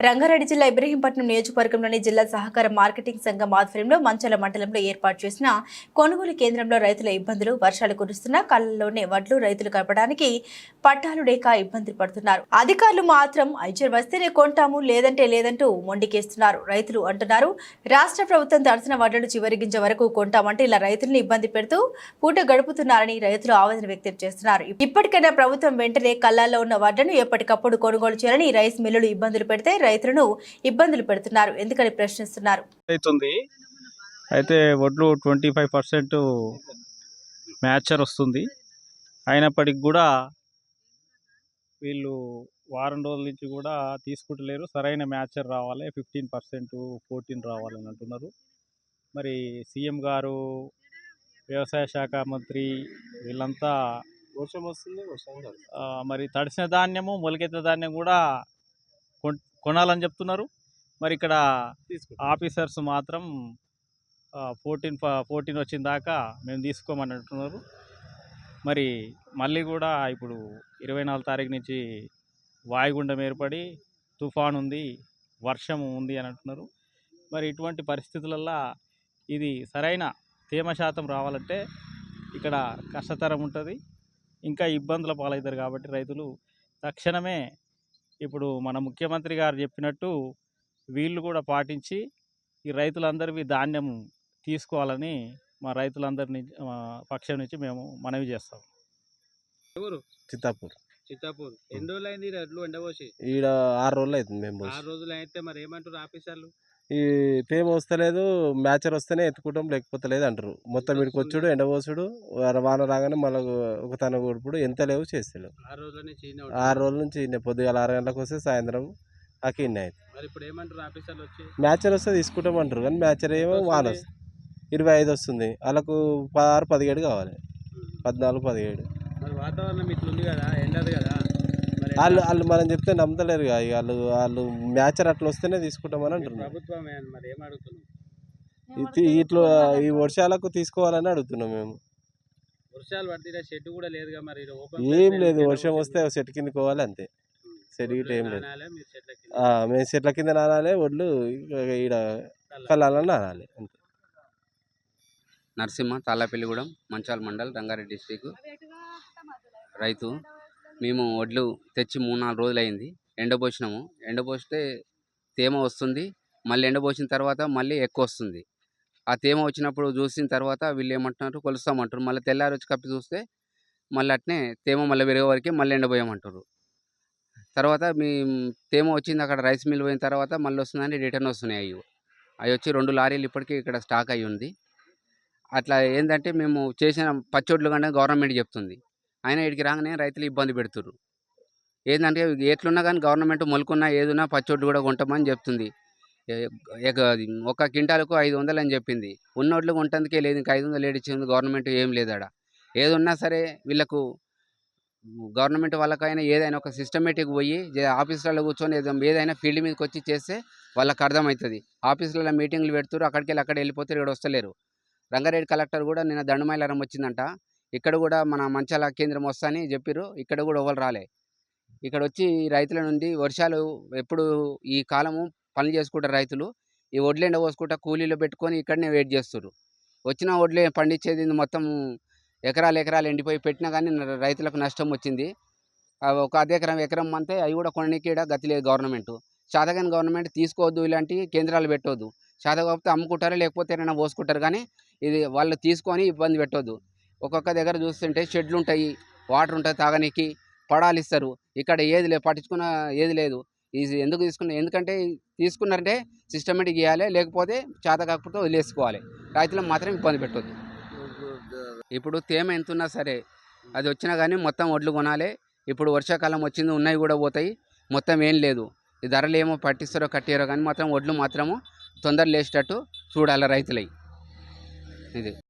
రంగారెడ్డి జిల్లా ఇబ్రహీంపట్నం నియోజకవర్గంలోని జిల్లా సహకార మార్కెటింగ్ సంఘం ఆధ్వర్యంలో మంచాల మండలంలో ఏర్పాటు చేసిన కొనుగోలు కేంద్రంలో రైతుల ఇబ్బందులు వర్షాలు కురుస్తున్నా కళ్ళల్లోనే వడ్లు రైతులు కలపడానికి పట్టాలు లేక ఇబ్బందులు పడుతున్నారు. అధికారులు మాత్రం ఐచర్ వస్తేనే కొంటాము లేదంటే లేదంటూ మొండికేస్తున్నారు. రైతులు అంటున్నారు రాష్ట్ర ప్రభుత్వం తడిసిన వడ్లను చివరి గింజ వరకు కొంటామంటే ఇలా రైతులను ఇబ్బంది పెడుతూ పూట గడుపుతున్నారని రైతులు ఆవేదన వ్యక్తం చేస్తున్నారు. ఇప్పటికైనా ప్రభుత్వం వెంటనే కళ్ళాల్లో ఉన్న వడ్లను ఎప్పటికప్పుడు కొనుగోలు చేయాలని రైస్ మిల్లులు ఇబ్బందులు పెడితే రైతులను ఇబ్బందులు పెడుతున్నారు. ఎందుకని ప్రశ్నిస్తున్నారు? అవుతుంది. అయితే వడ్లు ట్వంటీ ఫైవ్ పర్సెంట్ మ్యాచర్ వస్తుంది. అయినప్పటికి కూడా వీళ్ళు వారం రోజుల నుంచి కూడా తీసుకుంటలేరు. సరైన మ్యాచర్ రావాలి. ఫిఫ్టీన్ పర్సెంట్ ఫోర్టీన్ రావాలని అంటున్నారు. మరి సీఎం గారు వ్యవసాయ శాఖ మంత్రి వీళ్ళంతా వర్షం వస్తుంది వర్షం మరి తడిసిన ధాన్యము మొలకెత్తిన ధాన్యం కూడా కొన్- కొనాలని చెప్తున్నారు. మరి ఇక్కడ ఆఫీసర్స్ మాత్రం ఫోర్టీన్ ఫోర్టీన్ వచ్చిన దాకా మేము తీసుకోమని అంటున్నారు. మరి మళ్ళీ కూడా ఇప్పుడు ఇరవై నాలుగు తారీఖు నుంచి వాయుగుండం ఏర్పడి తుఫాన్ ఉంది వర్షం ఉంది అని అంటున్నారు. మరి ఇటువంటి పరిస్థితులల్లో ఇది సరైన తేమ శాతం రావాలంటే ఇక్కడ కష్టతరం ఉంటుంది. ఇంకా ఇబ్బందుల పాలవుతారు కాబట్టి రైతులు తక్షణమే ఇప్పుడు మన ముఖ్యమంత్రి గారు చెప్పినట్టు వీళ్ళు కూడా పాటించి ఈ రైతులందరివి ధాన్యం తీసుకోవాలని మా రైతులందరినీ పక్షం నుంచి మేము మనవి చేస్తాం. ఎవరు? చిత్తాపూర్. చిత్తాపూర్. ఎన్ని రోజులు అయింది ఈడ ఆరు రోజులు అవుతుంది మేము. ఆరు రోజులు అయితే మరి ఏమంటారు ఆఫీసర్లు? ఈ తేమ వస్తలేదు మ్యాచర్ వస్తేనే ఎత్తుకుంటాం లేకపోతే లేదు అంటారు. మొత్తం వీడికి వచ్చుడు ఎండపోసుడు వాన వాన రాగానే మళ్ళీ ఒక తన కొడుపుడు ఎంత లేవు చేస్తాడు ఆరు రోజుల నుంచి ఈయనే ఆరు ఉంటారు. రోజుల నుంచి ఈయన పొద్దుగాల ఆరు గంటలకు వస్తే సాయంత్రం అక్కడ ఇన్ని అవుతుంది మరి ఇప్పుడు ఏమంటారు ఆఫీసర్లు వచ్చి? మ్యాచర్ వస్తే తీసుకుంటాం అంటారు కానీ మ్యాచర్ ఏమో వాన వస్తుంది? ఇరవై ఐదు వస్తుంది. వాళ్ళకు పదహారు పదిహేడు కావాలి. పద్నాలుగు పదిహేడు. వాతావరణం ఇట్లా ఉంది కదా ఎండదు కదా. వాళ్ళు? వాళ్ళు మనం చెప్తే నమ్మతలేరు ఇక వాళ్ళు వాళ్ళు మ్యాచర్ అట్లా వస్తేనే తీసుకుంటామని అంటున్నారు. ఇట్లా ఈ వర్షాలకు తీసుకోవాలని అడుగుతున్నాం మేము. వర్షాలు పడితే షెడ్ కూడా లేదుగా మరి ఈడ open ఏం లేదు వర్షం. వస్తే చెట్టు కిందకి పోవాలి అంతే. చెట్టు గిట్ట ఏం లేదు. కింద. మేము చెట్ల కింద నానాలి ఒడ్లు ఈడ. కళ్ళాలని నానాలి అంతే. నరసింహ తాళ్ళపల్లిగూడెం మంచాల్ మండల్ రంగారెడ్డి డిస్టిక్. రైతు మేము వడ్లు తెచ్చి మూడు నాలుగు రోజులు అయింది ఎండబోసినాము ఎండబోస్తే తేమ వస్తుంది. మళ్ళీ ఎండబోసిన తర్వాత మళ్ళీ ఎక్కువ వస్తుంది. ఆ తేమ వచ్చినప్పుడు చూసిన తర్వాత వీళ్ళు ఏమంటున్నారు? కొలుస్తామంటారు. మళ్ళీ తెల్లారి వచ్చి కప్పి చూస్తే మళ్ళీ అట్నే తేమ మళ్ళీ పెరిగే వరకు మళ్ళీ ఎండబోయమంటారు తర్వాత మీ తేమ వచ్చింది అక్కడ రైస్ మిల్ పోయిన తర్వాత మళ్ళీ వస్తుందని రిటర్న్ వస్తున్నాయి అవి అవి వచ్చి రెండు లారీలు ఇప్పటికీ ఇక్కడ స్టాక్ అయి ఉంది అట్లా ఏంటంటే మేము చేసిన పచ్చొడ్లు కంటే గవర్నమెంట్ చెప్తుంది. ఆయన ఇక్కడికి రాగానే రైతులు ఇబ్బంది పెడుతున్నారు ఏంటంటే ఎట్లున్నా కానీ గవర్నమెంట్ మొలుకున్నా ఏదున్నా పచ్చొడ్డు కూడా కొంటామని చెప్తుంది. ఒక క్వింటాలకు ఐదు వందలు అని చెప్పింది. ఉన్నోట్లు కొంటందుకే లేదు ఇంకా ఐదు వందలు ఏడిచ్చింది గవర్నమెంట్ ఏం లేదాడ? ఏదున్నా సరే వీళ్ళకు గవర్నమెంట్ వాళ్ళకైనా ఏదైనా ఒక సిస్టమేటిక్ పోయి ఆఫీసులలో కూర్చొని ఏదైనా ఫీల్డ్ మీదకి వచ్చి చేస్తే వాళ్ళకి అర్థమవుతుంది. ఆఫీసులలో మీటింగ్లు పెడుతున్నారు అక్కడికి వెళ్ళి అక్కడ వెళ్ళిపోతారు ఇక్కడ వస్తలేరు. రంగారెడ్డి కలెక్టర్ కూడా నిన్న దండమైలారం వచ్చిందంట. ఇక్కడ కూడా మన మంచాల కేంద్రం వస్తాని చెప్పిర్రు. ఇక్కడ కూడా ఎవరు రాలే. ఇక్కడ వచ్చి ఈ రైతుల నుండి వర్షాలు ఎప్పుడు ఈ కాలము పనులు చేసుకుంటారు రైతులు. ఈ వడ్లు ఎండ పోసుకుంటా కూలీలు పెట్టుకొని ఇక్కడనే వెయిట్ చేస్తారు వచ్చిన వడ్లే పండించేది మొత్తం ఎకరాలు ఎకరాలు ఎండిపోయి పెట్టినా కానీ రైతులకు నష్టం వచ్చింది. ఒక అర్ధ ఎకరం ఎకరం అంతే అవి కూడా కొననీకి గతి లేదు గవర్నమెంట్. శాతగాని గవర్నమెంట్ తీసుకోవద్దు ఇలాంటి కేంద్రాలు పెట్టవద్దు శాతకపోతే అమ్ముకుంటారు లేకపోతే ఏమైనా పోసుకుంటారు కానీ ఇది వాళ్ళు తీసుకొని ఇబ్బంది పెట్టవద్దు ఒక్కొక్క దగ్గర చూస్తుంటే షెడ్లు ఉంటాయి వాటర్ ఉంటుంది తాగనీకి పడాలు ఇస్తారు ఇక్కడ ఏది లేదు పట్టించుకున్న ఏది లేదు. ఇది ఎందుకు తీసుకున్న ఎందుకంటే తీసుకున్నారంటే సిస్టమేటిక్ ఇవ్వాలి లేకపోతే చేత కాకపోతే వదిలేసుకోవాలి. రైతులకు మాత్రం ఇబ్బంది పెట్టొద్దు. ఇప్పుడు తేమ ఎంత ఉన్నా సరే అది వచ్చినా కానీ మొత్తం వడ్లు కొనాలి. ఇప్పుడు వర్షాకాలం వచ్చింది ఉన్నాయి కూడా పోతాయి. మొత్తం ఏం లేదు. ఈ ధరలు ఏమో పట్టిస్తారో కట్టారో కానీ మాత్రం వడ్లు మాత్రము తొందర లేచేటట్టు చూడాలి రైతులై. ఇది.